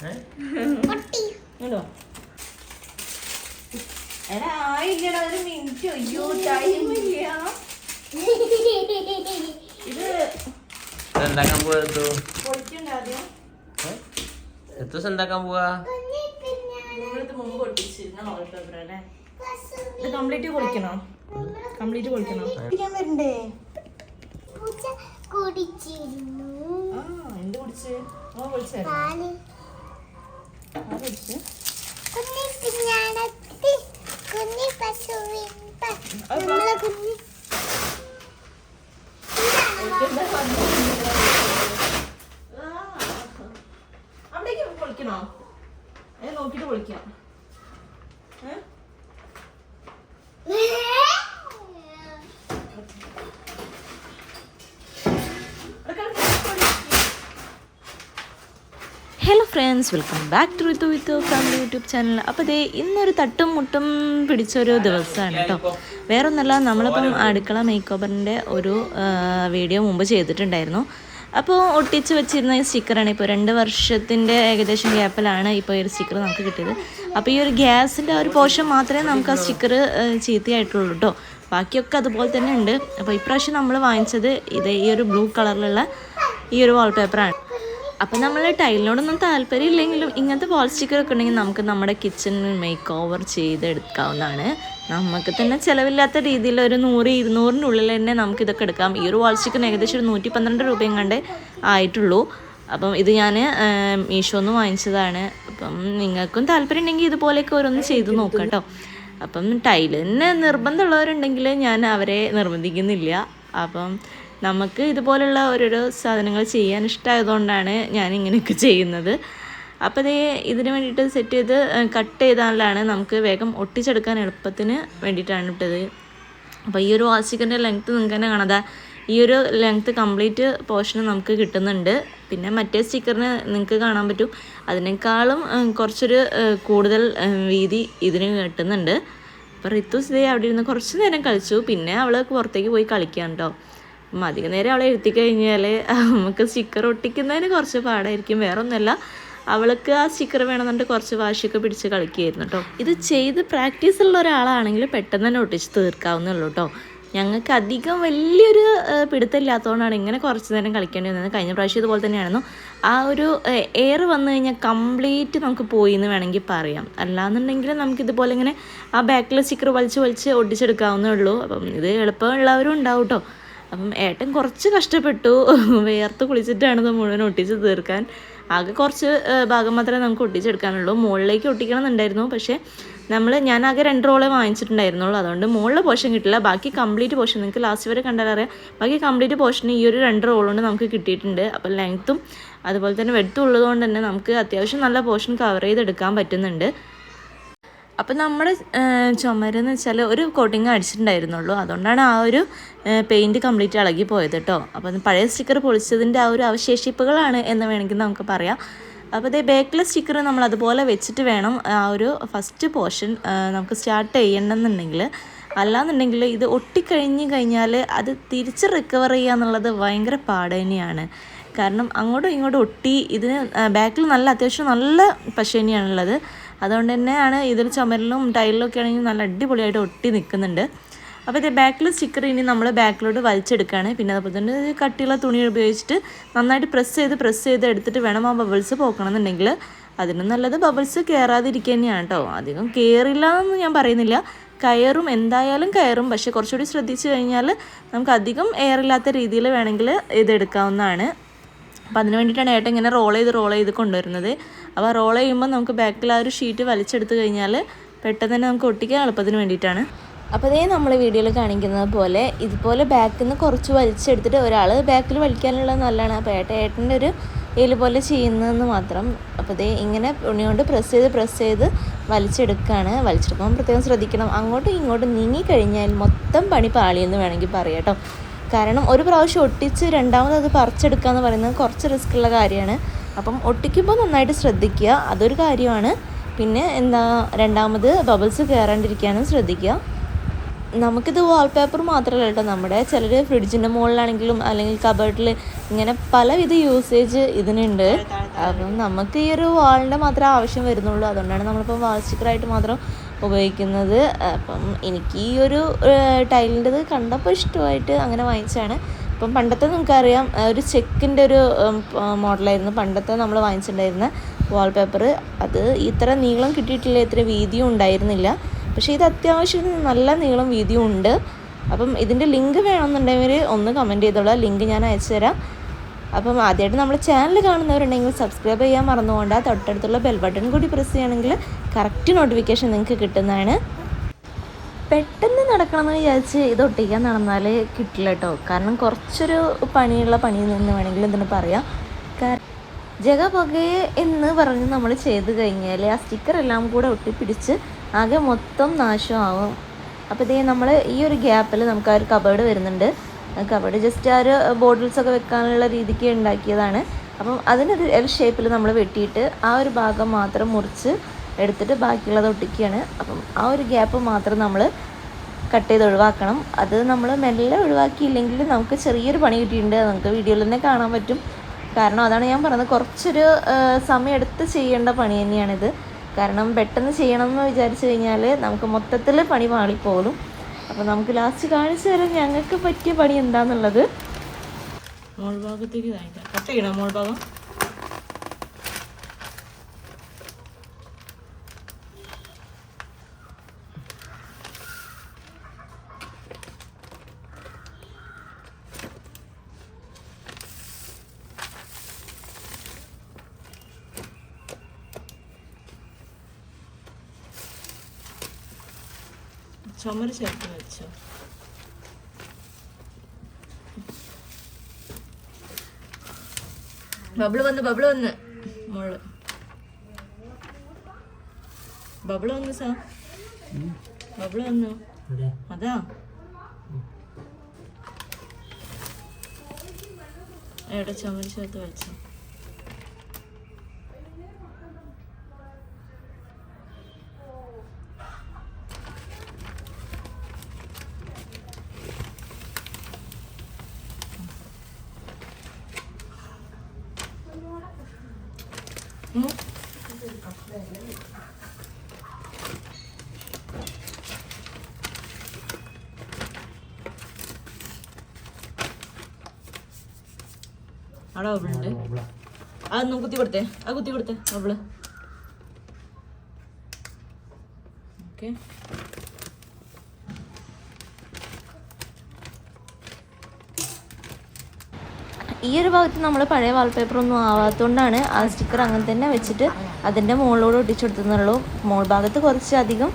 ഇങ്ങോട്ടോ എടാ ആയില്ലടാ ഒരു മിനിറ്റ്. അയ്യോ ടൈം ഇല്ല. ഇത് എന്താക്കാൻ പോവാ ആദ്യം. എത്തു എന്താക്കാൻ പോവാ? മുമ്പ് പൊട്ടിച്ചിരുന്ന ഹോൾ പേപ്പർ അല്ലേ? ഇത് കംപ്ലീറ്റ് പൊളിക്കണോ കംപ്ലീറ്റ് പൊളിക്കണോ വരണ്ടേ? കുടിച്ചിരുന്നു. ആ എന്ത് പൊടിച്ച്? ഓ പൊളിച്ചായിരുന്നു എന്താ അവിടേക്ക് പൊളിക്കണോ? നോക്കിട്ട് പൊളിക്കാം ഏ? അവിടെ കിടക്ക്, പൊളിക്ക്. Hello friends welcome back to with with family YouTube channel അപ്പോൾ ദേ ഇന്നൊരു തട്ടും മുട്ടും പിടിച്ചൊരു ദിവസമാണ് കേട്ടോ. വേറൊന്നല്ല നമ്മളിപ്പം അടുക്കള മേക്ക് ഓവറിന്റെ ഒരു വീഡിയോ മുമ്പ് ചെയ്തിട്ടുണ്ടായിരുന്നു. അപ്പോൾ ഒട്ടിച്ച് വെച്ചിരുന്ന ഈ സ്റ്റിക്കറാണ് ഇപ്പോൾ രണ്ട് വർഷത്തിന്റെ ഏകദേശം ഗ്യാപ്പിലാണ് ഇപ്പോൾ ഈ ഒരു സ്റ്റിക്കർ നമുക്ക് കിട്ടിയത്. അപ്പോൾ ഈ ഒരു ഗ്യാസിന്റെ ഒരു പോർഷൻ മാത്രമേ നമുക്ക് ആ സ്റ്റിക്കർ ചീത്തയായിട്ടുള്ളൂ കേട്ടോ. ബാക്കിയൊക്കെ അതുപോലെ തന്നെ ഉണ്ട്. അപ്പോൾ ഇപ്രാവശ്യം നമ്മൾ വാങ്ങിച്ചത് ഇത് ഈ ഒരു ബ്ലൂ കളറിലുള്ള ഈ ഒരു വാൾപേപ്പറാണ് അപ്പം നമ്മൾ ടൈലിനോടൊന്നും താല്പര്യം ഇല്ലെങ്കിലും ഇങ്ങനത്തെ വാൾ സ്റ്റിക്കർ ഒക്കെ ഉണ്ടെങ്കിൽ നമുക്ക് നമ്മുടെ കിച്ചൺ മേക്ക് ഓവർ ചെയ്തെടുക്കാവുന്നതാണ്. നമുക്ക് തന്നെ ചിലവില്ലാത്ത രീതിയിൽ ഒരു നൂറ് ഇരുന്നൂറിനുള്ളിൽ തന്നെ നമുക്ക് ഇതൊക്കെ എടുക്കാം. ഈ ഒരു വാൾ സ്റ്റിക്കറിന് ഏകദേശം ഒരു നൂറ്റി പന്ത്രണ്ട് രൂപയും കണ്ടേ ആയിട്ടുള്ളൂ. അപ്പം ഇത് ഞാൻ മീഷോന്ന് വാങ്ങിച്ചതാണ്. അപ്പം നിങ്ങൾക്കും താല്പര്യം ഉണ്ടെങ്കിൽ ഇതുപോലെയൊക്കെ ഓരോന്ന് ചെയ്ത് നോക്കാം കേട്ടോ അപ്പം ടൈലിന് നിർബന്ധമുള്ളവരുണ്ടെങ്കിൽ ഞാൻ അവരെ നിർബന്ധിക്കുന്നില്ല. അപ്പം നമുക്ക് ഇതുപോലുള്ള ഓരോരോ സാധനങ്ങൾ ചെയ്യാൻ ഇഷ്ടമായതുകൊണ്ടാണ് ഞാൻ ഇങ്ങനെയൊക്കെ ചെയ്യുന്നത്. അപ്പോൾ ഇതേ ഇതിന് വേണ്ടിയിട്ട് സെറ്റ് ചെയ്ത് കട്ട് ചെയ്താലാണ് നമുക്ക് വേഗം ഒട്ടിച്ചെടുക്കാൻ എളുപ്പത്തിന് വേണ്ടിയിട്ടാണ് ഇട്ടത്. അപ്പോൾ ഈ ഒരു വാസിക്കന്റെ ലെങ്ത്ത് നിങ്ങൾക്ക് തന്നെ കാണാതെ ഈ ഒരു ലെങ്ത്ത് കംപ്ലീറ്റ് പോർഷൻ നമുക്ക് കിട്ടുന്നുണ്ട്. പിന്നെ മറ്റേ സ്റ്റിക്കറിന് നിങ്ങൾക്ക് കാണാൻ പറ്റും. അതിനേക്കാളും കുറച്ചൊരു കൂടുതൽ വീതി ഇതിന് കിട്ടുന്നുണ്ട്. അപ്പോൾ റിത്തുസ് ഇതേ അവിടെ ഇരുന്ന് കുറച്ച് നേരം കളിച്ചു. പിന്നെ അവൾ പുറത്തേക്ക് പോയി കളിക്കാൻ കേട്ടോ അധിക നേരം അവളെ എഴുത്തി കഴിഞ്ഞാൽ നമുക്ക് സ്റ്റിക്കർ ഒട്ടിക്കുന്നതിന് കുറച്ച് പാടായിരിക്കും. വേറെ ഒന്നുമല്ല അവൾക്ക് ആ സ്റ്റിക്കർ വേണമെന്നുണ്ട് കുറച്ച് വാശിയൊക്കെ പിടിച്ച് കളിക്കുകയായിരുന്നു കേട്ടോ. ഇത് ചെയ്ത് പ്രാക്ടീസ് ഉള്ള ഒരാളാണെങ്കിൽ പെട്ടെന്ന് തന്നെ ഒട്ടിച്ച് തീർക്കാവുന്നുള്ളൂ കേട്ടോ. ഞങ്ങൾക്ക് അധികം വലിയൊരു പിടുത്തമില്ലാത്തതുകൊണ്ടാണ് ഇങ്ങനെ കുറച്ച് നേരം കളിക്കേണ്ടി വന്നത്. കഴിഞ്ഞ പ്രാവശ്യം ഇതുപോലെ തന്നെയായിരുന്നു. ആ ഒരു എയർ വന്നു കഴിഞ്ഞാൽ കംപ്ലീറ്റ് നമുക്ക് പോയി എന്ന് വേണമെങ്കിൽ പറയാം. അല്ലാന്നുണ്ടെങ്കിൽ നമുക്ക് ഇതുപോലെ ഇങ്ങനെ ആ ബാക്കിലെ സ്റ്റിക്കർ വലിച്ച് വലിച്ച് ഒട്ടിച്ചെടുക്കാവുന്നേ ഉള്ളൂ. അപ്പം ഇത് എളുപ്പമുള്ളവരും ഉണ്ടാവും കേട്ടോ. അപ്പം ഏട്ടൻ കുറച്ച് കഷ്ടപ്പെട്ടു. വേർത്ത് കുളിച്ചിട്ടാണ് മുഴുവൻ ഒട്ടിച്ച് തീർക്കാൻ. ആകെ കുറച്ച് ഭാഗം മാത്രമേ നമുക്ക് ഒട്ടിച്ചെടുക്കാനുള്ളൂ. മുകളിലേക്ക് ഒട്ടിക്കണം എന്നുണ്ടായിരുന്നു പക്ഷേ നമ്മൾ ഞാൻ ആകെ രണ്ട് റോളേ വാങ്ങിച്ചിട്ടുണ്ടായിരുന്നുള്ളൂ. അതുകൊണ്ട് മുകളിലെ പോഷൻ കിട്ടില്ല. ബാക്കി കംപ്ലീറ്റ് പോഷൻ നിങ്ങൾക്ക് ലാസ്റ്റ് വരെ കണ്ടാൽ അറിയാം ബാക്കി കംപ്ലീറ്റ് പോർഷൻ ഈ ഒരു രണ്ട് റോൾ കൊണ്ട് നമുക്ക് കിട്ടിയിട്ടുണ്ട്. അപ്പോൾ ലെങ്ത്തും അതുപോലെ തന്നെ വെട്ടും ഉള്ളതുകൊണ്ട് തന്നെ നമുക്ക് അത്യാവശ്യം നല്ല പോഷൻ കവർ ചെയ്തെടുക്കാൻ പറ്റുന്നുണ്ട്. അപ്പം നമ്മുടെ ചുമരെന്ന് വെച്ചാൽ ഒരു കോട്ടിങ് അടിച്ചിട്ടുണ്ടായിരുന്നുള്ളൂ. അതുകൊണ്ടാണ് ആ ഒരു പെയിന്റ് കംപ്ലീറ്റ് ഇളകി പോയത് കേട്ടോ അപ്പം പഴയ സ്റ്റിക്കർ പൊളിച്ചതിന്റെ ആ ഒരു അവശേഷിപ്പുകളാണ് എന്ന് വേണമെങ്കിൽ നമുക്ക് പറയാം. അപ്പോൾ ഇതേ ബാക്കിലെ സ്റ്റിക്കർ നമ്മൾ അതുപോലെ വെച്ചിട്ട് വേണം ആ ഒരു ഫസ്റ്റ് പോർഷൻ നമുക്ക് സ്റ്റാർട്ട് ചെയ്യണമെന്നുണ്ടെങ്കിൽ അല്ലാന്നുണ്ടെങ്കിൽ ഇത് ഒട്ടിക്കഴിഞ്ഞ് കഴിഞ്ഞാൽ അത് തിരിച്ച് റിക്കവർ ചെയ്യുക എന്നുള്ളത് ഭയങ്കര പാട് തന്നെയാണ്. കാരണം അങ്ങോട്ടും ഇങ്ങോട്ടും ഒട്ടി ഇതിന് ബാക്കിൽ നല്ല അത്യാവശ്യം നല്ല പശ തന്നെയാണുള്ളത്. അതുകൊണ്ട് തന്നെയാണ് ഇതിൽ ചുമരിലും ടൈലിലും ഒക്കെ ആണെങ്കിൽ നല്ല അടിപൊളിയായിട്ട് ഒട്ടി നിൽക്കുന്നുണ്ട്. അപ്പോൾ ഇത് ബാക്കിൽ സ്റ്റിക്കർ ഇനി നമ്മൾ ബാക്കിലോട്ട് വലിച്ചെടുക്കുകയാണ്. പിന്നെ അതുപോലെ തന്നെ കട്ടിയുള്ള തുണി ഉപയോഗിച്ചിട്ട് നന്നായിട്ട് പ്രസ് ചെയ്ത് പ്രസ് ചെയ്ത് എടുത്തിട്ട് വേണം ആ ബബിൾസ് പോക്കണമെന്നുണ്ടെങ്കിൽ. അതിന് നല്ലത് ബബിൾസ് കയറാതിരിക്കുക തന്നെയാണ് കേട്ടോ. അധികം കയറില്ല എന്ന് ഞാൻ പറയുന്നില്ല. കയറും എന്തായാലും കയറും. പക്ഷെ കുറച്ചുകൂടി ശ്രദ്ധിച്ചു കഴിഞ്ഞാൽ നമുക്ക് അധികം എയർ ഇല്ലാത്ത രീതിയിൽ വേണമെങ്കിൽ ഇതെടുക്കാവുന്നതാണ് അപ്പോൾ അതിന് വേണ്ടിയിട്ടാണ് ഏട്ടൻ ഇങ്ങനെ റോൾ ചെയ്ത് റോൾ ചെയ്ത് കൊണ്ടുവരുന്നത്. അപ്പോൾ റോൾ ചെയ്യുമ്പോൾ നമുക്ക് ബാക്കിൽ ആ ഒരു ഷീറ്റ് വലിച്ചെടുത്ത് കഴിഞ്ഞാൽ പെട്ടെന്ന് തന്നെ നമുക്ക് ഒട്ടിക്കാൻ എളുപ്പത്തിന് വേണ്ടിയിട്ടാണ്. അപ്പോൾ അതേ നമ്മൾ വീഡിയോയിൽ കാണിക്കുന്നത് പോലെ ഇതുപോലെ ബാക്കിൽ നിന്ന് കുറച്ച് വലിച്ചെടുത്തിട്ട് ഒരാൾ ബാക്കിൽ വലിക്കാനുള്ളത് നല്ലതാണ്. അപ്പോൾ ഏട്ട ഏട്ടന്റെ ഒരു ഇതിൽ പോലെ ചെയ്യുന്നതെന്ന് മാത്രം. അപ്പോൾ ദേ ഇങ്ങനെ ഉണ്ണി കൊണ്ട് പ്രസ് ചെയ്ത് പ്രസ് ചെയ്ത് വലിച്ചെടുക്കുകയാണ് വലിച്ചെടുക്കുമ്പോൾ പ്രത്യേകം ശ്രദ്ധിക്കണം. അങ്ങോട്ടും ഇങ്ങോട്ടും നീങ്ങി കഴിഞ്ഞാൽ മൊത്തം പണി പാളിയെന്ന് വേണമെങ്കിൽ പറയാം കേട്ടോ. കാരണം ഒരു പ്രാവശ്യം ഒട്ടിച്ച് രണ്ടാമത് അത് പറിച്ചെടുക്കുക എന്ന് പറയുന്നത് കുറച്ച് റിസ്ക്കുള്ള കാര്യമാണ്. അപ്പം ഒട്ടിക്കുമ്പോൾ നന്നായിട്ട് ശ്രദ്ധിക്കുക. അതൊരു കാര്യമാണ്. പിന്നെ എന്താ രണ്ടാമത് ബബിൾസ് കയറാണ്ടിരിക്കാനും ശ്രദ്ധിക്കുക. നമുക്കിത് വാൾപേപ്പർ മാത്രമല്ല കേട്ടോ. നമ്മുടെ ചിലർ ഫ്രിഡ്ജിന്റെ മുകളിലാണെങ്കിലും അല്ലെങ്കിൽ കബേർഡിൽ ഇങ്ങനെ പലവിധ യൂസേജ് ഇതിനുണ്ട്. അപ്പം നമുക്ക് ഈ ഒരു വാളിന്റെ മാത്രമേ ആവശ്യം വരുന്നുള്ളൂ. അതുകൊണ്ടാണ് നമ്മളിപ്പോൾ വാൾ സ്റ്റിക്കറായിട്ട് മാത്രം ഉപയോഗിക്കുന്നത്. അപ്പം എനിക്ക് ഈ ഒരു ടൈലിന്റെത് കണ്ടപ്പോൾ ഇഷ്ടമായിട്ട് അങ്ങനെ വാങ്ങിച്ചതാണ്. ഇപ്പം പണ്ടത്തെ നമുക്കറിയാം ഒരു ചെക്കിന്റെ ഒരു മോഡലായിരുന്നു. പണ്ടത്തെ നമ്മൾ വാങ്ങിച്ചിട്ടുണ്ടായിരുന്ന വാൾപേപ്പർ അത് ഇത്ര നീളം കിട്ടിയിട്ടില്ല ഇത്ര വീതിയും ഉണ്ടായിരുന്നില്ല. പക്ഷേ ഇത് അത്യാവശ്യം നല്ല നീളം വീതിയും ഉണ്ട്. അപ്പം ഇതിന്റെ ലിങ്ക് വേണമെന്നുണ്ടെങ്കിൽ ഒന്ന് കമന്റ് ചെയ്തോളാം. ലിങ്ക് ഞാൻ അയച്ചു തരാം. അപ്പം ആദ്യമായിട്ട് നമ്മൾ ചാനൽ കാണുന്നവരുണ്ടെങ്കിൽ സബ്സ്ക്രൈബ് ചെയ്യാൻ മറന്നുകൊണ്ട് തൊട്ടടുത്തുള്ള ബെൽ ബട്ടൺ കൂടി പ്രസ് ചെയ്യുകയാണെങ്കിൽ കറക്റ്റ് നോട്ടിഫിക്കേഷൻ നിങ്ങൾക്ക് കിട്ടുന്നതാണ്. പെട്ടെന്ന് നടക്കണമെന്ന് വിചാരിച്ച് ഇത് ഒട്ടിക്കാൻ നടന്നാൽ കിട്ടില്ല കേട്ടോ. കാരണം കുറച്ചൊരു പണിയുള്ള പണി എന്ന് വേണമെങ്കിൽ ഇതിന് പറയാം. കാരണം ജഗ പുകയെ എന്ന് പറഞ്ഞ് നമ്മൾ ചെയ്ത് കഴിഞ്ഞാൽ ആ സ്റ്റിക്കർ എല്ലാം കൂടെ ഒട്ടിപ്പിടിച്ച് ആകെ മൊത്തം നാശമാവും. അപ്പോൾ ഇതേ നമ്മൾ ഈ ഒരു ഗ്യാപ്പിൽ നമുക്ക് ആ ഒരു കബേർഡ് വരുന്നുണ്ട്. കബേർഡ് ജസ്റ്റ് ആ ഒരു ബോട്ടിൽസൊക്കെ വെക്കാനുള്ള രീതിക്ക് ഉണ്ടാക്കിയതാണ്. അപ്പം അതിനൊരു എൽ ഷേപ്പിൽ നമ്മൾ വെട്ടിയിട്ട് ആ ഒരു ഭാഗം മാത്രം മുറിച്ച് എടുത്തിട്ട് ബാക്കിയുള്ളത് ഒട്ടിക്കുകയാണ്. അപ്പം ആ ഒരു ഗ്യാപ്പ് മാത്രം നമ്മൾ കട്ട് ചെയ്ത് ഒഴിവാക്കണം. അത് നമ്മൾ മെല്ലെ ഒഴിവാക്കിയില്ലെങ്കിൽ നമുക്ക് ചെറിയൊരു പണി കിട്ടിയിട്ടുണ്ട്. നമുക്ക് വീഡിയോയിൽ തന്നെ കാണാൻ പറ്റും. കാരണം അതാണ് ഞാൻ പറഞ്ഞത്. കുറച്ചൊരു സമയം എടുത്ത് ചെയ്യേണ്ട പണി തന്നെയാണിത്. കാരണം പെട്ടെന്ന് ചെയ്യണം എന്ന് വിചാരിച്ചു കഴിഞ്ഞാൽ നമുക്ക് മൊത്തത്തിൽ പണി പാളിപ്പോകും അപ്പോൾ നമുക്ക് ലാസ്റ്റ് കാണിച്ചു തരാം ഞങ്ങൾക്ക് പറ്റിയ പണി എന്താണെന്നുള്ളത് മോൾ ഭാഗത്തേക്ക് കട്ട് ചെയ്യണം മോൾ ഭാഗം? ചുമര് ചേർത്ത് വെച്ചോ. ബബിൾ വന്ന് ബബിൾ വന്ന്. മോൾ. ബബിൾ വന്നു സാ. ബബിൾ വന്നു. അതാ. എവിടെ ചുമര് ചേർത്ത് വെച്ചോ? അവിടെ ബബിളുണ്ട് അതൊന്നും കുത്തി കൊടുത്തേ. ആ കുത്തി കൊടുത്തേ അവൾ. ഓക്കെ. ഈ ഒരു ഭാഗത്ത് നമ്മൾ പഴയ വാൾപേപ്പർ ഒന്നും ആവാത്തതുകൊണ്ടാണ് ആ സ്റ്റിക്കർ അങ്ങനെ തന്നെ വെച്ചിട്ട് അതിന്റെ മുകളിലൂടെ ഒട്ടിച്ചെടുത്തുന്നുള്ളൂ മോൾ ഭാഗത്ത് കുറച്ചധികം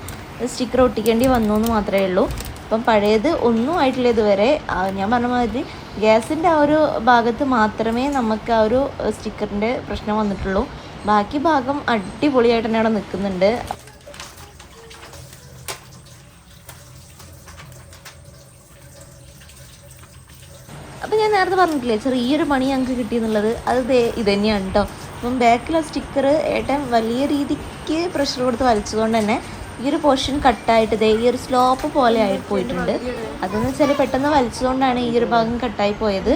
സ്റ്റിക്കർ ഒട്ടിക്കേണ്ടി വന്നു എന്ന് മാത്രമേ ഉള്ളൂ. അപ്പം പഴയത് ഒന്നും ആയിട്ടില്ല ഇതുവരെ. ഞാൻ പറഞ്ഞ മാതിരി ഗ്യാസിന്റെ ആ ഒരു ഭാഗത്ത് മാത്രമേ നമുക്ക് ആ ഒരു സ്റ്റിക്കറിന്റെ പ്രശ്നം വന്നിട്ടുള്ളൂ. ബാക്കി ഭാഗം അടിപൊളിയായിട്ട് തന്നെ അവിടെ നിൽക്കുന്നുണ്ട്. നേരത്തെ പറഞ്ഞിട്ടില്ലേ ചെറിയൊരു പണി ഞങ്ങൾക്ക് കിട്ടിയെന്നുള്ളത് അത് ഇത് തന്നെയാണ് കേട്ടോ അപ്പം ബാക്കിലെ സ്റ്റിക്കർ ഏട്ടൻ വലിയ രീതിക്ക് പ്രഷർ കൊടുത്ത് വലിച്ചതുകൊണ്ട് തന്നെ ഈ ഒരു പോർഷൻ കട്ടായിട്ട് ഇതേ ഈ ഒരു സ്ലോപ്പ് പോലെ ആയി പോയിട്ടുണ്ട്. അതെന്ന് വെച്ചാൽ പെട്ടെന്ന് വലിച്ചതുകൊണ്ടാണ് ഈ ഒരു ഭാഗം കട്ടായി പോയത്.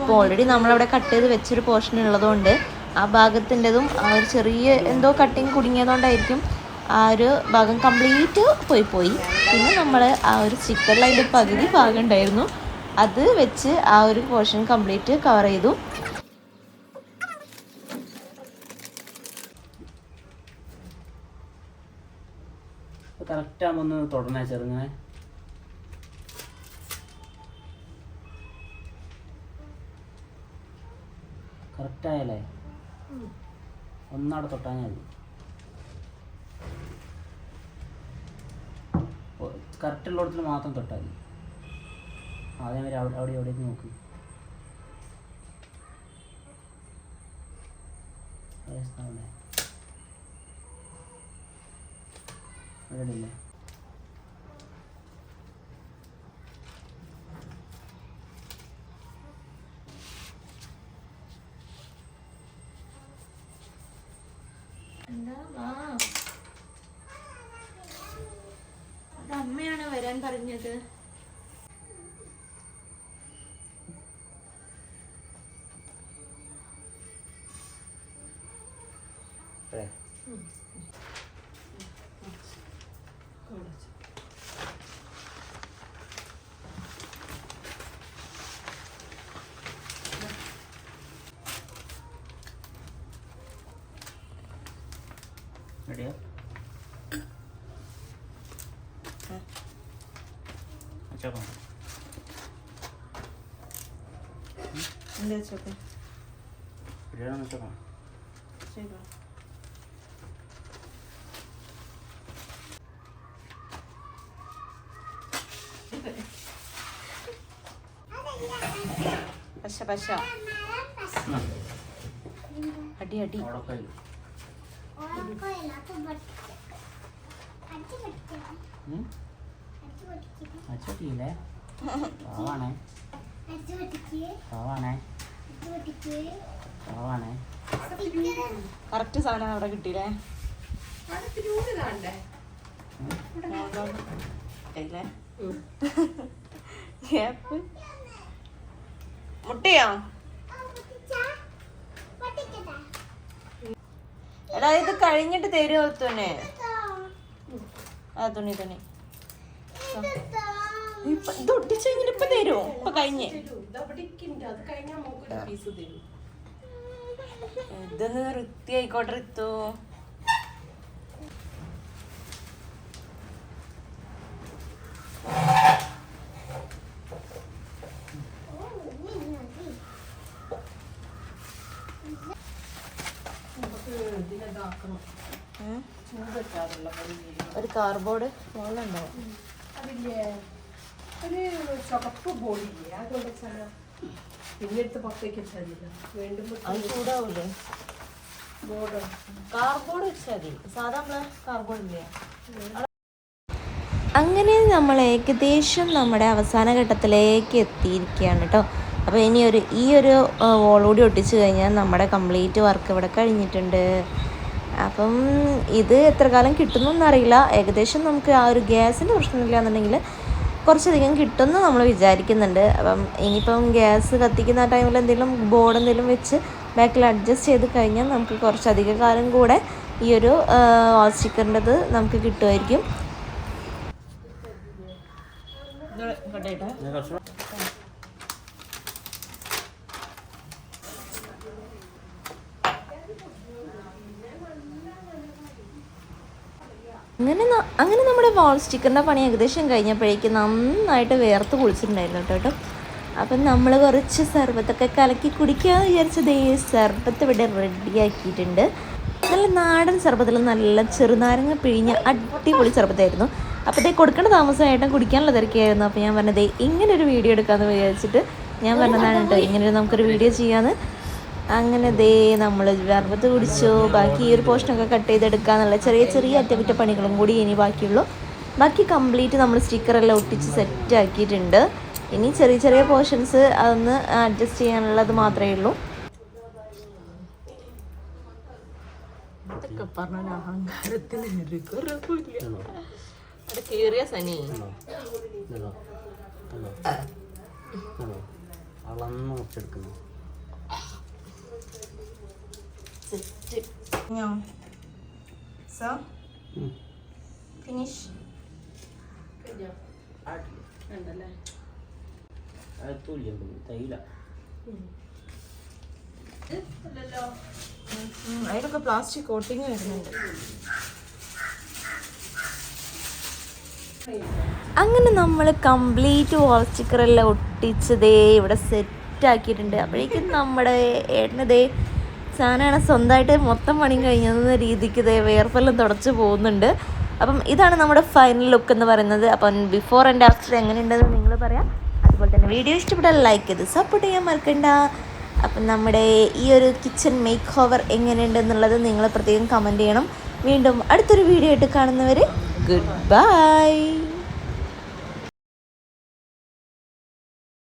അപ്പോൾ ഓൾറെഡി നമ്മളവിടെ കട്ട് ചെയ്ത് വെച്ചൊരു പോർഷൻ ഉള്ളതുകൊണ്ട് ആ ഭാഗത്തിന്റെതും ആ ഒരു ചെറിയ എന്തോ കട്ടിങ് കുടുങ്ങിയതുകൊണ്ടായിരിക്കും ആ ഒരു ഭാഗം കംപ്ലീറ്റ് പോയി പോയി. പിന്നെ നമ്മൾ ആ ഒരു സ്റ്റിക്കറിൽ പകുതി ഭാഗം ഉണ്ടായിരുന്നു. അത് വെച്ച് ആ ഒരു പോർഷൻ കംപ്ലീറ്റ് കവർ ചെയ്തു. ഒന്നാടെ തൊട്ടാൽ മതി. കറക്റ്റ് ഉള്ളിടത്തിൽ മാത്രം തൊട്ടാൽ മതി. അതേമാതിരി അവിടെ അവിടെ എവിടെ നോക്ക്. അതേ സ്ഥാനം അവിടെ. ഇല്ലേ അത് അമ്മയാണ് വരാൻ പറഞ്ഞത്. റെഡിയാ അച്ചോക്കാം എന്താ വെച്ചോക്കെ? റെഡിയാണോ അച്ചോക്കാം ശരി പശ പശ. അടി അടി. പാവാണേ. പാവാണേ. പാവാണേ. കറക്റ്റ് സാധനം അവിടെ കിട്ടിയില്ലേ. മുട്ടയോ? എടാ ഇത് കഴിഞ്ഞിട്ട് തരുമോ തന്നെ ആ തുണി തുണി. ഇത് ഒട്ടിച്ച് കഴിഞ്ഞിട്ട് ഇപ്പൊ തരുമോ ഇപ്പൊ കഴിഞ്ഞേ. ഇതൊന്ന് വൃത്തി ആയിക്കോട്ടെ ഒരു കാർബോർഡ് മുകളിലുണ്ടാവും ചൂടാവൂലേ? കാർബോർഡ് വെച്ചാൽ മതി. സാധാ നമ്മളെ കാർബോർഡ് ഇല്ലേ? അങ്ങനെ നമ്മൾ ഏകദേശം നമ്മുടെ അവസാന ഘട്ടത്തിലേക്ക് എത്തിയിരിക്കുകയാണ് കേട്ടോ. അപ്പോൾ ഇനി ഒരു ഈ ഒരു വോളൂടി ഒട്ടിച്ച് കഴിഞ്ഞാൽ നമ്മുടെ കംപ്ലീറ്റ് വർക്ക് ഇവിടെ കഴിഞ്ഞിട്ടുണ്ട്. അപ്പം ഇത് എത്ര കാലം കിട്ടുമെന്നൊന്നും അറിയില്ല ഏകദേശം നമുക്ക് ആ ഒരു ഗ്യാസിന്റെ പ്രശ്നമില്ല എന്നുണ്ടെങ്കിൽ കുറച്ചധികം കിട്ടുമെന്ന് നമ്മൾ വിചാരിക്കുന്നുണ്ട്. അപ്പം ഇനിയിപ്പം ഗ്യാസ് കത്തിക്കുന്ന ടൈമിൽ എന്തെങ്കിലും ബോർഡ് എന്തെങ്കിലും വെച്ച് ബാക്കിൽ അഡ്ജസ്റ്റ് ചെയ്ത് കഴിഞ്ഞാൽ നമുക്ക് കുറച്ചധികം കാലം കൂടെ ഈ ഒരു വാൾ സ്റ്റിക്കറിന്റെത് നമുക്ക് കിട്ടുമായിരിക്കും. അങ്ങനെ നമ്മുടെ വാൾ സ്റ്റിക്കറിന്റെ പണി ഏകദേശം കഴിഞ്ഞപ്പോഴേക്കും നന്നായിട്ട് വേർത്ത് കുളിച്ചിട്ടുണ്ടായിരുന്നു കേട്ടോ അപ്പം നമ്മൾ കുറച്ച് സർബത്തൊക്കെ കലക്കി കുടിക്കാമെന്ന് വിചാരിച്ചത് ഈ സർബത്ത് ഇവിടെ റെഡിയാക്കിയിട്ടുണ്ട് നല്ല നാടൻ സർബത്തിൽ നല്ല ചെറുനാരങ്ങ പിഴിഞ്ഞ അടിപൊളി സർബത്തായിരുന്നു. അപ്പോഴത്തേ കൊടുക്കേണ്ട താമസമായിട്ടും കുടിക്കാനുള്ള തിരക്കായിരുന്നു അപ്പോൾ ഞാൻ പറഞ്ഞത് ഇങ്ങനെ ഒരു വീഡിയോ എടുക്കാമെന്ന് വിചാരിച്ചിട്ട് ഞാൻ പറഞ്ഞതാണ് കേട്ടോ ഇങ്ങനെ നമുക്കൊരു വീഡിയോ ചെയ്യാമെന്ന് അങ്ങനെ ദേ നമ്മൾ വെറുതെ കുടിച്ചു ബാക്കി ഈ ഒരു പോർഷനൊക്കെ കട്ട് ചെയ്തെടുക്കാന്നുള്ള ചെറിയ ചെറിയ അറ്റകുറ്റപ്പണികളും കൂടി ഇനി ബാക്കിയുള്ളൂ. ബാക്കി കംപ്ലീറ്റ് നമ്മൾ സ്റ്റിക്കറെല്ലാം ഒട്ടിച്ച് സെറ്റ് ആക്കിയിട്ടുണ്ട്. ഇനി ചെറിയ ചെറിയ പോർഷൻസ് അതൊന്ന് അഡ്ജസ്റ്റ് ചെയ്യാനുള്ളത് മാത്രമേ ഉള്ളൂ. ഇതൊക്കെ പറഞ്ഞ അഹങ്കാരത്തിന് ഒരു കുറവില്ല അവിടെ കേറിയ സനി. അളന്നു ഇതോ ആണോ ആണോ അളന്ന് മുറിച്ചെടുക്കുന്നു സെറ്റ് സോ ഉം. ഫിനിഷ് ഉണ്ടല്ലേ അത് തുല്യം തൈല അതിലൊക്കെ പ്ലാസ്റ്റിക് കോട്ടിങ് വരുന്നുണ്ട്. അങ്ങനെ നമ്മൾ കംപ്ലീറ്റ് വാൾ സ്റ്റിക്കറെല്ലാം ഒട്ടിച്ച് ദേ ഇവിടെ സെറ്റ് ആക്കിയിട്ടുണ്ട്. അപ്പോഴേക്കും നമ്മുടെ ഏട്ടനതേ ദേ സാധനമാണ് സ്വന്തമായിട്ട് മൊത്തം പണിയും കഴിഞ്ഞെന്ന രീതിക്ക് ദേ വേർപ്പെല്ലാം തുടച്ച് പോകുന്നുണ്ട്. അപ്പം ഇതാണ് നമ്മുടെ ഫൈനൽ ലുക്ക് എന്ന് പറയുന്നത്. അപ്പം ബിഫോർ ആൻഡ് ആഫ്റ്റർ എങ്ങനെയുണ്ടെന്ന് നിങ്ങൾ പറയാം. അതുപോലെ തന്നെ വീഡിയോ ഇഷ്ടപ്പെട്ടാൽ ലൈക്ക് ചെയ്ത് സപ്പോർട്ട് ചെയ്യാൻ മറക്കണ്ട. അപ്പം നമ്മുടെ ഈ ഒരു കിച്ചൺ മേക്ക് ഓവർ എങ്ങനെയുണ്ടെന്നുള്ളത് നിങ്ങൾ പ്രത്യേകം കമന്റ് ചെയ്യണം. വീണ്ടും അടുത്തൊരു വീഡിയോ ആയിട്ട് കാണുന്നവർ ഗുഡ് ബൈ